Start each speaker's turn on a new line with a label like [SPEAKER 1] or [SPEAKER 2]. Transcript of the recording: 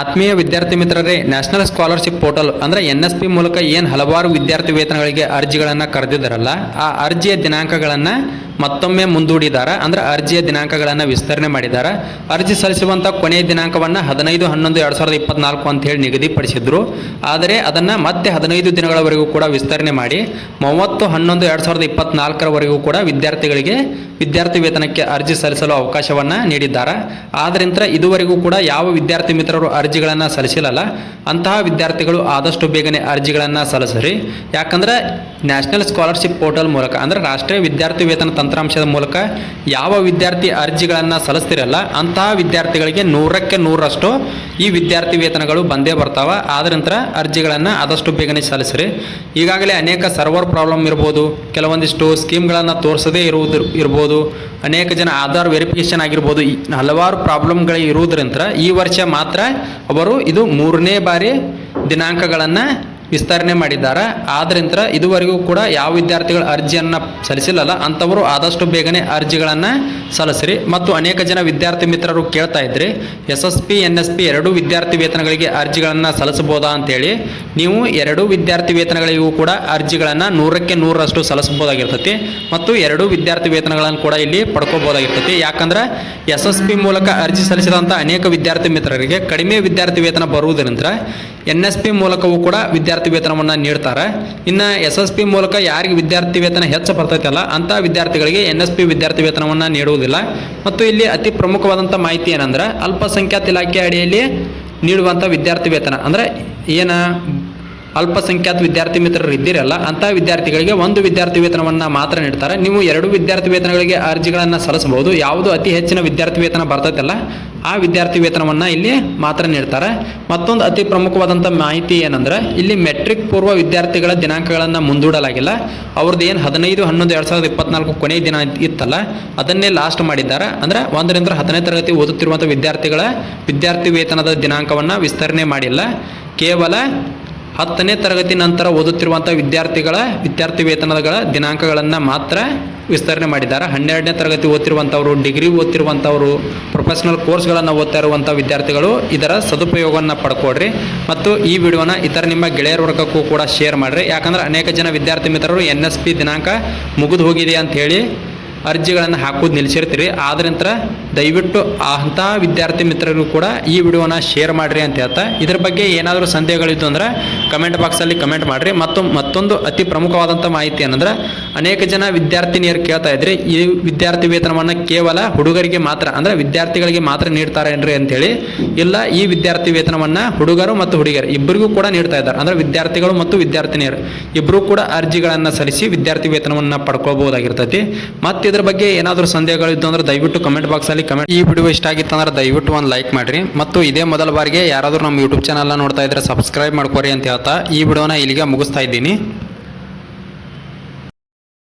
[SPEAKER 1] ಆತ್ಮೀಯ ವಿದ್ಯಾರ್ಥಿ ಮಿತ್ರರೇ ನ್ಯಾಷನಲ್ ಸ್ಕಾಲರ್ಶಿಪ್ ಪೋರ್ಟಲ್ ಅಂದ್ರೆ ಎನ್ ಎಸ್ ಪಿ ಮೂಲಕ ಏನು ಹಲವಾರು ವಿದ್ಯಾರ್ಥಿ ವೇತನಗಳಿಗೆ ಅರ್ಜಿಗಳನ್ನು ಕರೆದಿದ್ದಾರಲ್ಲ, ಆ ಅರ್ಜಿಯ ದಿನಾಂಕಗಳನ್ನು ಮತ್ತೊಮ್ಮೆ ಮುಂದೂಡಿದಾರ, ಅಂದ್ರೆ ಅರ್ಜಿಯ ದಿನಾಂಕಗಳನ್ನು ವಿಸ್ತರಣೆ ಮಾಡಿದ್ದಾರೆ ಅರ್ಜಿ ಸಲ್ಲಿಸುವಂಥ ಕೊನೆಯ ದಿನಾಂಕವನ್ನು ಹದಿನೈದು, ಹನ್ನೊಂದು, ಎರಡು ಸಾವಿರದ ಇಪ್ಪತ್ನಾಲ್ಕು ಅಂತ ಹೇಳಿ ನಿಗದಿಪಡಿಸಿದ್ರು. ಆದರೆ ಅದನ್ನು ಮತ್ತೆ ಹದಿನೈದು ದಿನಗಳವರೆಗೂ ಕೂಡ ವಿಸ್ತರಣೆ ಮಾಡಿ, ಮೂವತ್ತು, ಹನ್ನೊಂದು, ಎರಡು ಸಾವಿರದ ಇಪ್ಪತ್ನಾಲ್ಕರವರೆಗೂ ಕೂಡ ವಿದ್ಯಾರ್ಥಿಗಳಿಗೆ ವಿದ್ಯಾರ್ಥಿ ವೇತನಕ್ಕೆ ಅರ್ಜಿ ಸಲ್ಲಿಸಲು ಅವಕಾಶವನ್ನು ನೀಡಿದ್ದಾರೆ. ಆದ್ದರಿಂದ ಇದುವರೆಗೂ ಕೂಡ ಯಾವ ವಿದ್ಯಾರ್ಥಿ ಮಿತ್ರರು ಅರ್ಜಿಗಳನ್ನು ಸಲ್ಲಿಸಿಲ್ಲಲ್ಲ, ಅಂತಹ ವಿದ್ಯಾರ್ಥಿಗಳು ಆದಷ್ಟು ಬೇಗನೆ ಅರ್ಜಿಗಳನ್ನು ಸಲ್ಲಿಸ್ರಿ. ಯಾಕಂದ್ರೆ ನ್ಯಾಷನಲ್ ಸ್ಕಾಲರ್ಶಿಪ್ ಪೋರ್ಟಲ್ ಮೂಲಕ, ಅಂದ್ರೆ ರಾಷ್ಟ್ರೀಯ ವಿದ್ಯಾರ್ಥಿ ವೇತನ ತಂತ್ರಾಂಶದ ಮೂಲಕ ಯಾವ ವಿದ್ಯಾರ್ಥಿ ಅರ್ಜಿಗಳನ್ನು ಸಲ್ಲಿಸ್ತಿರಲ್ಲ, ಅಂತಹ ವಿದ್ಯಾರ್ಥಿಗಳಿಗೆ ನೂರಕ್ಕೆ ನೂರಷ್ಟು ಈ ವಿದ್ಯಾರ್ಥಿ ವೇತನಗಳು ಬಂದೇ ಬರ್ತಾವ. ಆದ ನಂತರ ಅರ್ಜಿಗಳನ್ನು ಆದಷ್ಟು ಬೇಗನೆ ಸಲ್ಲಿಸ್ರಿ. ಈಗಾಗಲೇ ಅನೇಕ ಸರ್ವರ್ ಪ್ರಾಬ್ಲಮ್ ಇರ್ಬೋದು, ಕೆಲವೊಂದಿಷ್ಟು ಸ್ಕೀಮ್ಗಳನ್ನು ತೋರಿಸದೇ ಇರುವುದು ಇರ್ಬೋದು, ಅನೇಕ ಜನ ಆಧಾರ್ ವೆರಿಫಿಕೇಶನ್ ಆಗಿರ್ಬೋದು ಹಲವಾರು ಪ್ರಾಬ್ಲಮ್ಗಳು ಇರುವುದರಿಂದ ಈ ವರ್ಷ ಮಾತ್ರ ಅವರು ಇದು ಮೂರನೇ ಬಾರಿ ದಿನಾಂಕಗಳನ್ನು ವಿಸ್ತರಣೆ ಮಾಡಿದ್ದಾರೆ. ಆದ್ದರಿಂದ ಇದುವರೆಗೂ ಕೂಡ ಯಾವ ವಿದ್ಯಾರ್ಥಿಗಳು ಅರ್ಜಿಯನ್ನು ಸಲ್ಲಿಸಿಲ್ಲಲ್ಲ, ಅಂಥವರು ಆದಷ್ಟು ಬೇಗನೆ ಅರ್ಜಿಗಳನ್ನು ಸಲ್ಲಿಸ್ರಿ. ಮತ್ತು ಅನೇಕ ಜನ ವಿದ್ಯಾರ್ಥಿ ಮಿತ್ರರು ಕೇಳ್ತಾ ಇದ್ರಿ S S P N S P ಎರಡು ವಿದ್ಯಾರ್ಥಿ ವೇತನಗಳಿಗೆ ಅರ್ಜಿಗಳನ್ನು ಸಲ್ಲಿಸಬಹುದಾ ಅಂತೇಳಿ ನೀವು ಎರಡು ವಿದ್ಯಾರ್ಥಿ ವೇತನಗಳಿಗೂ ಕೂಡ ಅರ್ಜಿಗಳನ್ನು ನೂರಕ್ಕೆ ನೂರರಷ್ಟು ಸಲ್ಲಿಸಬಹುದಾಗಿರ್ತೈತಿ ಮತ್ತು ಎರಡು ವಿದ್ಯಾರ್ಥಿ ವೇತನಗಳನ್ನು ಕೂಡ ಇಲ್ಲಿ ಪಡ್ಕೋಬಹುದಾಗಿರ್ತೈತಿ. ಯಾಕಂದ್ರೆ ಎಸ್ ಎಸ್ ಪಿ ಮೂಲಕ ಅರ್ಜಿ ಸಲ್ಲಿಸಿದಂಥ ಅನೇಕ ವಿದ್ಯಾರ್ಥಿ ಮಿತ್ರರಿಗೆ ಕಡಿಮೆ ವಿದ್ಯಾರ್ಥಿ ವೇತನ ಬರುವುದರಿಂದ ಎನ್ ಎಸ್ ಪಿ ಮೂಲಕವೂ ಕೂಡ ವಿದ್ಯಾರ್ಥಿ ವೇತನವನ್ನು ನೀಡ್ತಾರೆ. ಇನ್ನು ಎಸ್ ಎಸ್ ಪಿ ಮೂಲಕ ಯಾರಿಗೆ ವಿದ್ಯಾರ್ಥಿ ವೇತನ ಹೆಚ್ಚು ಬರ್ತೈತಲ್ಲ ಅಂಥ ವಿದ್ಯಾರ್ಥಿಗಳಿಗೆ ಎನ್ ಎಸ್ ಪಿ ವಿದ್ಯಾರ್ಥಿ ವೇತನವನ್ನು ನೀಡುವುದಿಲ್ಲ. ಮತ್ತು ಇಲ್ಲಿ ಅತಿ ಪ್ರಮುಖವಾದಂಥ ಮಾಹಿತಿ ಏನಂದ್ರೆ, ಅಲ್ಪಸಂಖ್ಯಾತ ಇಲಾಖೆ ಅಡಿಯಲ್ಲಿ ನೀಡುವಂಥ ವಿದ್ಯಾರ್ಥಿ ವೇತನ. ಅಂದರೆ ಏನು ಅಲ್ಪಸಂಖ್ಯಾತ ವಿದ್ಯಾರ್ಥಿ ಮಿತ್ರರು ಇದ್ದೀರಲ್ಲ ಅಂತಹ ವಿದ್ಯಾರ್ಥಿಗಳಿಗೆ ಒಂದು ವಿದ್ಯಾರ್ಥಿ ವೇತನವನ್ನು ಮಾತ್ರ ನೀಡ್ತಾರೆ. ನೀವು ಎರಡು ವಿದ್ಯಾರ್ಥಿ ವೇತನಗಳಿಗೆ ಅರ್ಜಿಗಳನ್ನು ಸಲ್ಲಿಸಬಹುದು. ಯಾವುದು ಅತಿ ಹೆಚ್ಚಿನ ವಿದ್ಯಾರ್ಥಿ ವೇತನ ಬರ್ತೈತಲ್ಲ, ಆ ವಿದ್ಯಾರ್ಥಿ ವೇತನವನ್ನು ಇಲ್ಲಿ ಮಾತ್ರ ನೀಡ್ತಾರೆ. ಮತ್ತೊಂದು ಅತಿ ಪ್ರಮುಖವಾದಂಥ ಮಾಹಿತಿ ಏನಂದ್ರೆ, ಇಲ್ಲಿ ಮೆಟ್ರಿಕ್ ಪೂರ್ವ ವಿದ್ಯಾರ್ಥಿಗಳ ದಿನಾಂಕಗಳನ್ನು ಮುಂದೂಡಲಾಗಿಲ್ಲ. ಅವ್ರದ್ದು ಏನು ಹದಿನೈದು, ಹನ್ನೊಂದು, ಎರಡು ಸಾವಿರದ ಇಪ್ಪತ್ನಾಲ್ಕು ಕೊನೆಯ ದಿನ ಇತ್ತಲ್ಲ, ಅದನ್ನೇ ಲಾಸ್ಟ್ ಮಾಡಿದ್ದಾರೆ. ಅಂದ್ರೆ ಒಂದರಿಂದ ಹದಿನೈದು ತರಗತಿ ಓದುತ್ತಿರುವಂಥ ವಿದ್ಯಾರ್ಥಿಗಳ ವಿದ್ಯಾರ್ಥಿ ವೇತನದ ದಿನಾಂಕವನ್ನು ವಿಸ್ತರಣೆ ಮಾಡಿಲ್ಲ. ಕೇವಲ ಹತ್ತನೇ ತರಗತಿ ನಂತರ ಓದುತ್ತಿರುವಂಥ ವಿದ್ಯಾರ್ಥಿಗಳ ವಿದ್ಯಾರ್ಥಿ ವೇತನಗಳ ದಿನಾಂಕಗಳನ್ನು ಮಾತ್ರ ವಿಸ್ತರಣೆ ಮಾಡಿದ್ದಾರೆ. ಹನ್ನೆರಡನೇ ತರಗತಿ ಓದ್ತಿರುವಂಥವರು ಡಿಗ್ರಿ ಓದ್ತಿರುವಂಥವರು ಪ್ರೊಫೆಷನಲ್ ಕೋರ್ಸ್ಗಳನ್ನು ಓದ್ತಾ ಇರುವಂಥ ವಿದ್ಯಾರ್ಥಿಗಳು ಇದರ ಸದುಪಯೋಗವನ್ನು ಪಡ್ಕೊಡ್ರಿ ಮತ್ತು ಈ ವಿಡಿಯೋನ ಇತರ ನಿಮ್ಮ ಗೆಳೆಯರ ವರ್ಗಕ್ಕೂ ಕೂಡ ಶೇರ್ ಮಾಡಿರಿ. ಯಾಕಂದ್ರೆ ಅನೇಕ ಜನ ವಿದ್ಯಾರ್ಥಿ ಮಿತ್ರರು ಎನ್ ಎಸ್ ಪಿ ದಿನಾಂಕ ಮುಗಿದು ಹೋಗಿದೆ ಅಂತ ಹೇಳಿ ಅರ್ಜಿಗಳನ್ನು ಹಾಕೋದು ನಿಲ್ಲಿಸಿರ್ತೀರಿ. ಆದ್ರಿಂದ ದಯವಿಟ್ಟು ಅಂತಹ ವಿದ್ಯಾರ್ಥಿ ಮಿತ್ರರಿಗೂ ಕೂಡ ಈ ವಿಡಿಯೋನ ಶೇರ್ ಮಾಡಿರಿ ಅಂತ ಹೇಳ್ತಾ, ಇದ್ರ ಬಗ್ಗೆ ಏನಾದರೂ ಸಂದೇಹಗಳಿತ್ತು ಅಂದ್ರೆ ಕಮೆಂಟ್ ಬಾಕ್ಸಲ್ಲಿ ಕಮೆಂಟ್ ಮಾಡಿರಿ. ಮತ್ತು ಮತ್ತೊಂದು ಅತಿ ಪ್ರಮುಖವಾದಂಥ ಮಾಹಿತಿ ಏನಂದ್ರೆ, ಅನೇಕ ಜನ ವಿದ್ಯಾರ್ಥಿನಿಯರು ಕೇಳ್ತಾ ಇದ್ರಿ, ಈ ವಿದ್ಯಾರ್ಥಿ ವೇತನವನ್ನು ಕೇವಲ ಹುಡುಗರಿಗೆ ಮಾತ್ರ, ಅಂದರೆ ವಿದ್ಯಾರ್ಥಿಗಳಿಗೆ ಮಾತ್ರ ನೀಡ್ತಾರೆ ಏನ್ರಿ ಅಂತೇಳಿ ಇಲ್ಲ, ಈ ವಿದ್ಯಾರ್ಥಿ ವೇತನವನ್ನು ಹುಡುಗರು ಮತ್ತು ಹುಡುಗಿಯರು ಇಬ್ಬರಿಗೂ ಕೂಡ ನೀಡ್ತಾ ಇದ್ದಾರೆ. ಅಂದರೆ ವಿದ್ಯಾರ್ಥಿಗಳು ಮತ್ತು ವಿದ್ಯಾರ್ಥಿನಿಯರು ಇಬ್ಬರೂ ಕೂಡ ಅರ್ಜಿಗಳನ್ನು ಸಲ್ಲಿಸಿ ವಿದ್ಯಾರ್ಥಿ ವೇತನವನ್ನು ಪಡ್ಕೊಳ್ಬಹುದಾಗಿರ್ತೈತಿ. ಮತ್ತು ಇದ್ರ ಬಗ್ಗೆ ಏನಾದರೂ ಸಂದೇಹಗಳಿದ್ದು ಅಂದ್ರೆ ದಯವಿಟ್ಟು ಕಮೆಂಟ್ ಬಾಕ್ಸಲ್ಲಿ ಕಮೆಂಟ್ ಈ ವಿಡಿಯೋ ಇಷ್ಟ ಆಗಿತ್ತು ಅಂದ್ರೆ ದಯವಿಟ್ಟು ಒಂದು ಲೈಕ್ ಮಾಡ್ರಿ. ಮತ್ತು ಇದೇ ಮೊದಲ ಬಾರಿಗೆ ಯಾರಾದರೂ ನಮ್ಮ ಯೂಟ್ಯೂಬ್ ಚಾನಲ್ನ ನೋಡ್ತಾ ಇದ್ರೆ ಸಬ್ಸ್ಕ್ರೈಬ್ ಮಾಡ್ಕೊರಿ ಅಂತ ಹೇಳ್ತಾ ಈ ವಿಡಿಯೋನ ಇಲ್ಲಿಗೆ ಮುಗಿಸ್ತಾ ಇದ್ದೀನಿ.